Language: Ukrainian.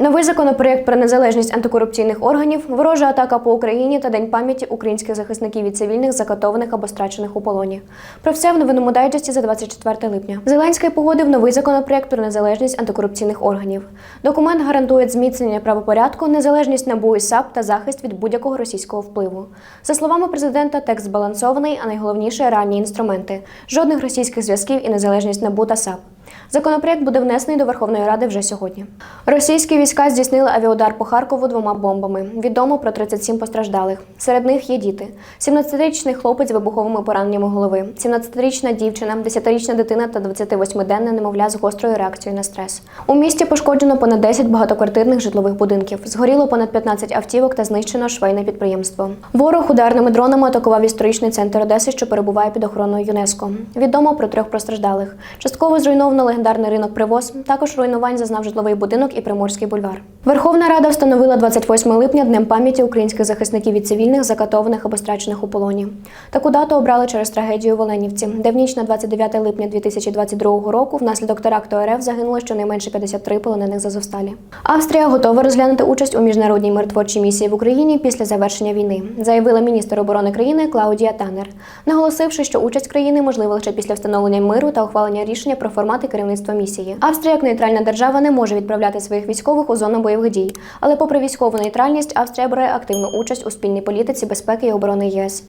Новий законопроєкт про незалежність антикорупційних органів, ворожа атака по Україні та День пам'яті українських захисників від цивільних закатованих або страчених у полоні. Про все в новинному дайджесті за 24 липня. Зеленський погодив новий законопроєкт про незалежність антикорупційних органів. Документ гарантує зміцнення правопорядку, незалежність НАБУ і САП та захист від будь-якого російського впливу. За словами президента, текст збалансований, а найголовніше реальні інструменти: жодних російських зв'язків і незалежність НАБУ та САП. Законопроєкт буде внесений до Верховної Ради вже сьогодні. Російські війська здійснили авіаудар по Харкову двома бомбами. Відомо про 37 постраждалих. Серед них є діти: 17-річний хлопець з вибуховими пораненнями голови, 17-річна дівчина, 10-річна дитина та 28-денне немовля з гострою реакцією на стрес. У місті пошкоджено понад 10 багатоквартирних житлових будинків. Згоріло понад 15 автівок та знищено швейне підприємство. Ворог ударними дронами атакував історичний центр Одеси, що перебуває під охороною ЮНЕСКО. Відомо про трьох постраждалих. Частково зруйновано легендарний ринок Привоз. Також руйнувань зазнав житловий будинок і Приморський бульвар. Верховна Рада встановила 28 липня днем пам'яті українських захисників від цивільних, закатованих або страчених у полоні. Таку дату обрали через трагедію в Оленівці, де в ніч на 29 липня 2022 року внаслідок теракту РФ загинуло щонайменше 53 полонених з Азовсталі. Австрія готова розглянути участь у міжнародній миротворчій місії в Україні після завершення війни, заявила міністр оборони країни Клаудія Танер, наголосивши, що участь країни можлива лише після встановлення миру та ухвалення рішення про формати керівництва місії. Австрія, як нейтральна держава, не може відправляти своїх військових у зону бойових дій, але попри військову нейтральність, Австрія бере активну участь у спільній політиці безпеки і оборони ЄС.